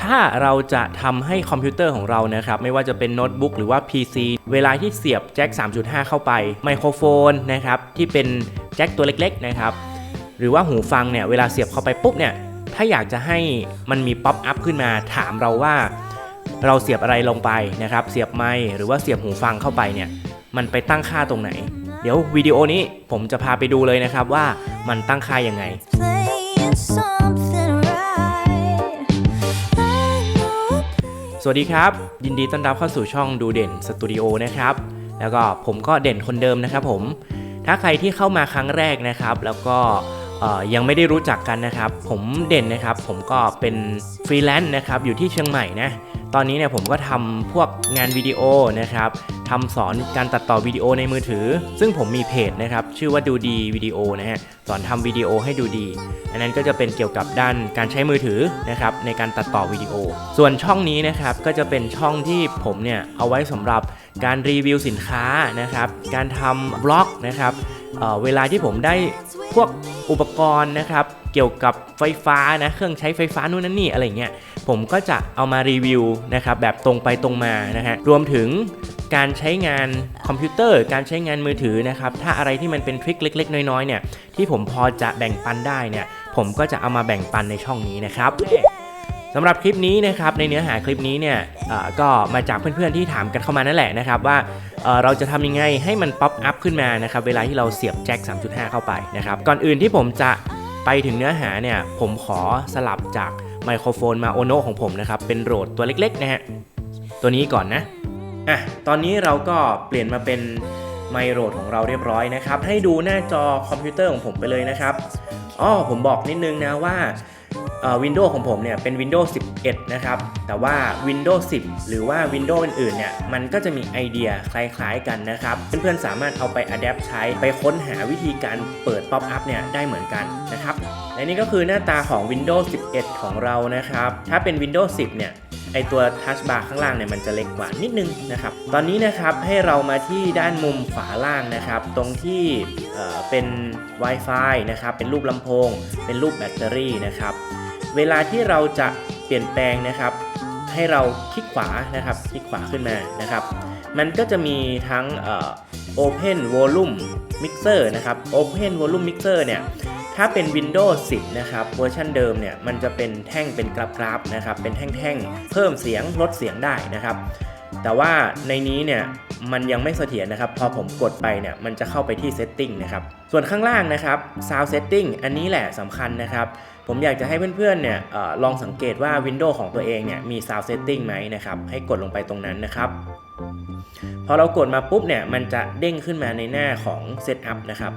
ถ้าเราจะทำให้คอมพิวเตอร์ของเรานะครับ ไม่ว่าจะเป็นโน้ตบุ๊กหรือว่า PC เวลาที่เสียบแจ็ค 3.5 เข้าไป ไมโครโฟนนะครับ ที่เป็นแจ็คตัวเล็กๆนะครับ หรือว่าหูฟังเนี่ยเวลาเสียบเข้าไปปุ๊บเนี่ย ถ้าอยากจะให้มันมีป๊อปอัพขึ้นมาถามเราว่า เราเสียบอะไรลงไปนะครับ เสียบไมหรือว่าเสียบหูฟังเข้าไปเนี่ย มันไปตั้งค่าตรงไหน เดี๋ยววิดีโอนี้ผมจะพาไปดูเลยนะครับว่ามันตั้งค่ายังไง สวัสดีครับ ยินดีต้อนรับเข้าสู่ช่องดูเด่นสตูดิโอนะครับ แล้วก็ผมก็เด่นคนเดิมนะครับผม ถ้าใครที่เข้ามาครั้งแรกนะครับ แล้วก็ยังไม่ได้รู้จักกันนะครับ ผมเด่นนะครับ ผมก็เป็นฟรีแลนซ์นะครับอยู่ที่เชียงใหม่นะตอนนี้เนี่ยผมก็ทำพวกงานวิดีโอนะครับทำสอนการตัดต่อวิดีโอในมือถือ ซึ่งผมมีเพจนะครับชื่อว่าดูดีวิดีโอนะฮะสอนทำวิดีโอให้ดูดี อันนั้นก็จะเป็นเกี่ยวกับด้านการใช้มือถือนะครับในการตัดต่อวิดีโอ ส่วนช่องนี้นะครับก็จะเป็นช่องที่ผมเนี่ยเอาไว้สำหรับการรีวิวสินค้านะครับการทำบล็อกนะครับเเวลาที่ผมได้พวกอุปกรณ์นะครับเกี่ยวกับไฟฟ้านะเครื่องใช้ไฟฟ้านู่นนั่นนี่อะไรเงี้ยผมก็จะเอามารีวิวนะครับแบบตรงไปตรงมานะฮะรวมถึง การใช้งานคอมพิวเตอร์ การใช้งานมือถือนะครับ ถ้าอะไรที่มันเป็นทริคเล็ก ๆ น้อยๆเนี่ยที่ผมพอจะแบ่งปันได้เนี่ย ผมก็จะเอามาแบ่งปันในช่องนี้นะครับสำหรับคลิปนี้นะครับในเนื้อหาคลิปนี้เนี่ยก็มาจากเพื่อนๆที่ถามกันเข้ามานั่นแหละนะครับว่าเราจะทำยังไงให้มันป๊อปอัพขึ้นมานะครับเวลาที่เราเสียบแจ็ค 3.5 เข้าไปนะครับก่อนอื่นที่ผมจะไปถึงเนื้อหาเนี่ยผมขอสลับจากไมโครโฟนมาโอโนของผมนะครับเป็นโรดตัวเล็กๆนะฮะตัวนี้ก่อนนะ อะตอนนี้เราก็เปลี่ยนมาเป็นไมโรดของเราเรียบร้อยนะครับ ให้ดูหน้าจอคอมพิวเตอร์ของผมไปเลยนะครับอ๋อผมบอกนิดนึงนะว่าวินโดว์ของผมเนี่ยเป็น Windows 11 นะครับ แต่ว่า Windows 10 หรือว่า Windows อื่นๆ เนี่ย มันก็จะมีไอเดียคล้ายๆกันนะครับ เพื่อนๆ สามารถเอาไป adapt ใช้ไปค้นหาวิธีการเปิด pop up เนี่ย ได้เหมือนกันนะครับ และนี่ก็คือหน้าตาของ Windows 11 ของเรานะครับ ถ้าเป็น Windows 10 เนี่ย ไอตัว Touch Bar ข้างล่างเนี่ยมันจะเล็กกว่านิดนึงนะครับ ตอนนี้นะครับให้เรามาที่ด้านมุมขวาล่างนะครับ ตรงที่เเป็น Wi-Fi นะครับ เป็นรูปลำโพง เป็นรูปแบตเตอรี่นะครับ เวลาที่เราจะเปลี่ยนแปลงนะครับ ให้เราคลิกขวานะครับ คลิกขวาขึ้นมานะครับ มันก็จะมีทั้ง Open Volume Mixer นะครับ Open Volume Mixer เนี่ย ถ้าเป็น Windows 10 นะครับเวอร์ชันเดิมเนี่ยมันจะเป็นแท่งเป็นกราฟๆนะครับเป็นแท่งๆ เพิ่มเสียงลดเสียงได้นะครับ แต่ว่าในนี้เนี่ยมันยังไม่เสถียรนะครับ พอผมกดไปเนี่ยมันจะเข้าไปที่ Setting นะครับ ส่วนข้างล่างนะครับ Sound Setting อันนี้แหละสำคัญนะครับ ผมอยากจะให้เพื่อนๆเนี่ยออลองสังเกตว่า Windows ของตัวเองเนี่ยมี Sound Setting ไหมนะครับ ให้กดลงไปตรงนั้นนะครับ พอเรากดมาปุ๊บเนี่ยมันจะเด้งขึ้นมาในหน้าของ Setup นะครับ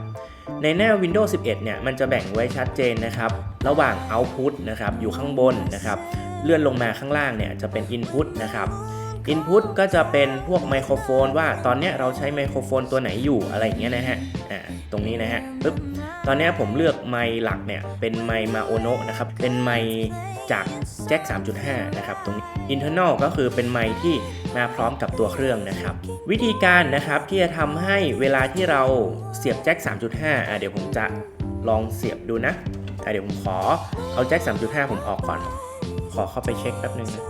ในหน้า Windows 11 เนี่ย มันจะแบ่งไว้ชัดเจนนะครับ ระหว่าง Output นะครับ อยู่ข้างบนนะครับ เลื่อนลงมาข้างล่างเนี่ย จะเป็น Input นะครับ Input ก็จะเป็นพวกไมโครโฟนว่าตอนนี้เราใช้ไมโครโฟนตัวไหนอยู่อะไรอย่างเงี้ยนะฮะอ่าตรงนี้นะฮะปึ๊บตอนนี้ผมเลือกไมค์หลักเนี่ยเป็นไมค์มาโอโนะนะครับเป็นไมค์จากแจ็ค 3.5 นะครับ ตรงนี้ internal ก็คือเป็นไมค์ที่มาพร้อมกับตัวเครื่องนะครับ วิธีการนะครับที่จะทำให้เวลาที่เราเสียบแจ็ค 3.5 อะเดี๋ยวผมจะลองเสียบดูนะอะเดี๋ยวผมขอเอาแจ็ค 3.5 ผมออกก่อน ขอเข้าไปเช็คแป๊บนึงนะ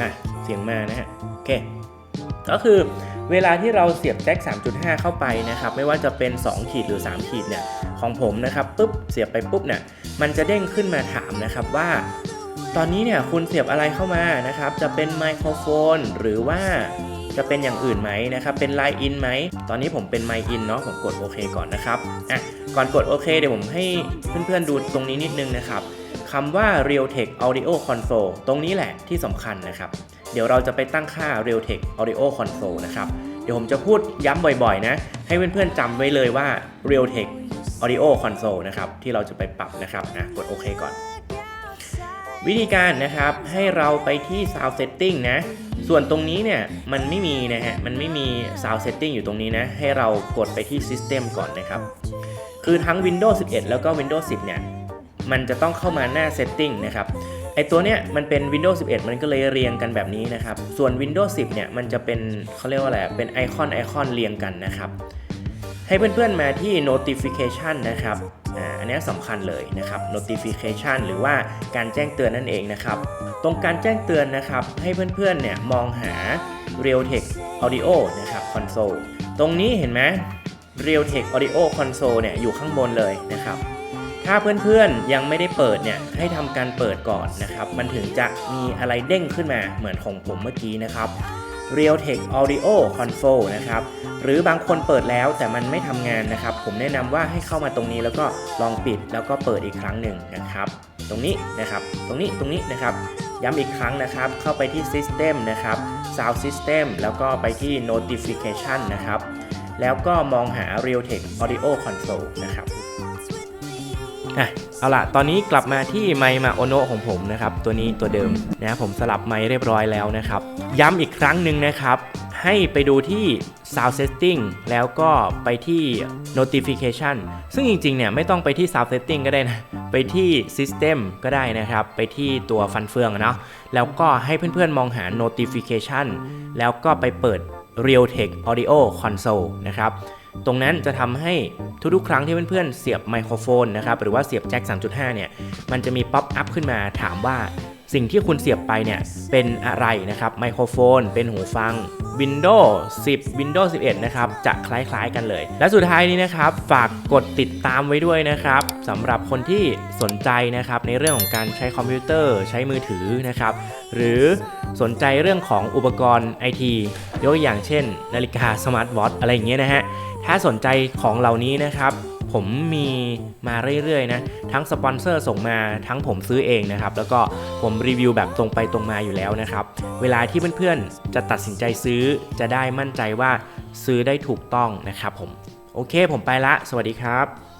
อะ เสียงมานะฮะโอเคก็คือเวลาที่เราเสียบแจ็ค 3.5 เข้าไปนะครับ ไม่ว่าจะเป็น 2 ขีดหรือ 3 ขีดเนี่ย ของผมนะครับปุ๊บเสียบไปปุ๊บเนี่ย มันจะเด้งขึ้นมาถามนะครับว่า ตอนนี้เนี่ยคุณเสียบอะไรเข้ามานะครับ จะเป็นไมโครโฟน หรือว่าจะเป็นอย่างอื่นไหมนะครับ เป็นไลน์อินไหม ตอนนี้ผมเป็นไมอินเนาะ ผมกดโอเคก่อนนะครับ อะ ก่อนกดโอเคเดี๋ยวผมให้เพื่อนๆดูตรงนี้นิดนึงนะครับคำว่า Realtek Audio Console ตรงนี้แหละที่สำคัญนะครับ เดี๋ยวเราจะไปตั้งค่า Realtek Audio Console นะครับ เดี๋ยวผมจะพูดย้ำบ่อยๆนะ ให้เพื่อนๆจำไว้เลยว่า Realtek Audio Console นะครับ ที่เราจะไปปรับนะครับนะกดโอเคก่อน วิธีการนะครับให้เราไปที่ Sound Setting นะ ส่วนตรงนี้เนี่ยมันไม่มีนะฮะ มันไม่มี Sound Setting อยู่ตรงนี้นะ ให้เรากดไปที่ System ก่อนนะครับ คือทั้ง Windows 11 แล้วก็ Windows 10 เนี่ย มันจะต้องเข้ามาหน้า Setting นะครับ ไอตัวเนี้ยมันเป็น Windows 11 มันก็เลยเรียงกันแบบนี้นะครับ ส่วน Windows 10 เนี่ยมันจะเป็นเขาเรียกว่าอะไร เป็นไอคอนไอคอนเรียงกันนะครับ ให้เพื่อนๆมาที่ notification นะครับอ่าอันนี้สำคัญเลยนะครับ notification หรือว่าการแจ้งเตือนนั่นเองนะครับ ตรงการแจ้งเตือนนะครับ ให้เพื่อนๆเนี่ยมองหา Realtek Audio นะครับ console ตรงนี้เห็นไหม Realtek Audio console เนี่ยอยู่ข้างบนเลยนะครับ ถ้าเพื่อนๆยังไม่ได้เปิดเนี่ยให้ทำการเปิดก่อนนะครับ มันถึงจะมีอะไรเด้งขึ้นมาเหมือนของผมเมื่อกี้นะครับ Realtek Audio Console นะครับ หรือบางคนเปิดแล้วแต่มันไม่ทำงานนะครับ ผมแนะนำว่าให้เข้ามาตรงนี้แล้วก็ลองปิดแล้วก็เปิดอีกครั้งหนึ่งนะครับ ตรงนี้นะครับ ตรงนี้ ตรงนี้นะครับ ย้ำอีกครั้งนะครับ เข้าไปที่ System นะครับ Sound System แล้วก็ไปที่ Notification นะครับ แล้วก็มองหา Realtek Audio Console นะครับ อะเอาล่ะ ตอนนี้กลับมาที่ไมค์มาโอโนของผมนะครับ ตัวนี้ตัวเดิมนะผมสลับไมค์เรียบร้อยแล้วนะครับ ย้ำอีกครั้งหนึ่งนะครับ ให้ไปดูที่ Sound Setting แล้วก็ไปที่ Notification ซึ่งจริงๆ เนี่ยไม่ต้องไปที่ Sound Setting ก็ได้นะ ไปที่ System ก็ได้นะครับ ไปที่ตัวฟันเฟืองเนาะ แล้วก็ให้เพื่อนๆ มองหา Notification แล้วก็ไปเปิด Realtek Audio Console นะครับ ตรงนั้นจะทำให้ทุกๆ ครั้งที่เพื่อนๆเสียบไมโครโฟนนะครับหรือว่าเสียบแจ็ค 3.5 เนี่ย มันจะมีป๊อปอัพขึ้นมาถามว่าสิ่งที่คุณเสียบไปเนี่ย เป็นอะไรนะครับไมโครโฟน เป็นหูฟัง Windows 10 Windows 11 นะครับ จะคล้ายๆกันเลย และสุดท้ายนี้นะครับ ฝากกดติดตามไว้ด้วยนะครับสำหรับคนที่สนใจนะครับ ในเรื่องของการใช้คอมพิวเตอร์ ใช้มือถือนะครับ หรือสนใจเรื่องของอุปกรณ์ไอทียกตัวอย่างเช่น นาฬิกาสมาร์ทวอทอะไรอย่างเงี้ยนะฮะ ถ้าสนใจของเหล่านี้นะครับ ผมมีมาเรื่อยๆนะ ทั้งสปอนเซอร์ส่งมาทั้งผมซื้อเองนะครับ แล้วก็ผมรีวิวแบบตรงไปตรงมาอยู่แล้วนะครับ เวลาที่เพื่อนๆ จะตัดสินใจซื้อจะได้มั่นใจว่าซื้อได้ถูกต้องนะครับผม โอเคผมไปละ สวัสดีครับ